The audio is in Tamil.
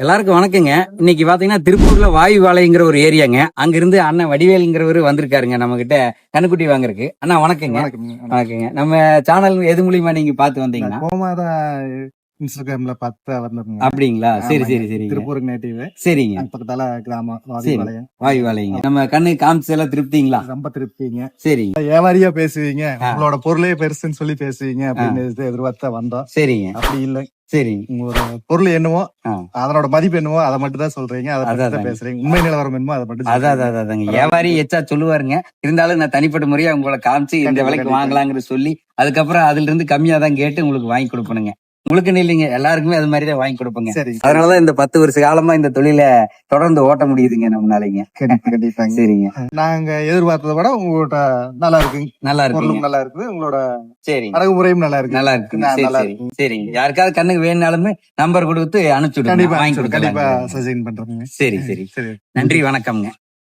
எல்லாருக்கும் வணக்கங்க. இன்னைக்கு பாத்தீங்கன்னா திருப்பூர்ல வாயு வாழைங்கிற ஒரு ஏரியாங்க. அங்க இருந்து அண்ணன் வடிவேலுங்கிறவரு வந்திருக்காருங்க நம்ம கிட்ட கண்ணுக்குட்டி வாங்குறதுக்கு. அண்ணா வணக்கங்க. வணக்கங்க. நம்ம சேனல் எது மூலியமா நீங்க பாத்து வந்தீங்கன்னா? கோமாதா இன்ஸ்டாகிராம்ல பார்த்து வந்திருந்தேன் அப்படிங்களா? சரி சரி சரிங்க. திருப்பூர் நேட்டிவ் சரிங்க. பக்கத்தால கிராமம் சரி. வாதிபாளையம் வாயு வாழைங்க நம்ம கண்ணு காமிச்சு எல்லாம் திருப்திங்களா? ரொம்ப திருப்திங்க. சரிங்க. வியாபாரியா பேசுவீங்க. உங்களோட பொருளே பெருசுன்னு சொல்லி பேசுவீங்க அப்படின்னு எதிர்பார்த்தா வந்தோம். சரிங்க. அப்படி இல்லை. சரிங்க. உங்களோட பொருள் என்னவோ. அதனோட மதிப்பு என்னவோ அதை மட்டும் தான் சொல்றீங்க. அதை பேசுறீங்க. உண்மை நிலவரம் என்னமோ அதை மட்டும் அதான் அதாங்க. வியாபாரி எச்சா சொல்லுவாருங்க. இருந்தாலும் நான் தனிப்பட்ட முறையா உங்களை காமிச்சு இந்த விலைக்கு. வாங்கலாங்கிற சொல்லி அதுக்கப்புறம் அதுல இருந்து கம்மியா தான் கேட்டு உங்களுக்கு வாங்கி கொடுப்பணுங்க உங்களுக்குன்னு இல்லைங்க எல்லாருக்குமே அது மாதிரி தான் வாங்கி கொடுப்போங்க. சரி அதனாலதான் இந்த பத்து வருஷ காலமா இந்த தொழில தொடர்ந்து ஓட்ட முடியுதுங்க நம்மளாலைங்க கண்டிப்பா, கண்டிப்பாங்க. சரிங்க. நாங்க எதிர்பார்த்ததை விட உங்கள்கிட்ட நல்லா இருக்குங்க. நல்லா இருக்குங்க. நல்லா இருக்குது. உங்களோட சரிங்க. அடகுமுறையும் நல்லா இருக்கு நல்லா சரி சரி. சரிங்க. யாருக்காவது கண்ணுக்கு வேணுனாலுமே நம்பர் கொடுத்து அனுப்பிச்சு கண்டிப்பா வாங்கி கண்டிப்பா. கொடுக்கலாம். சஜன் பண்றேங்க. சரி சரி. சரி. நன்றி வணக்கம்ங்க.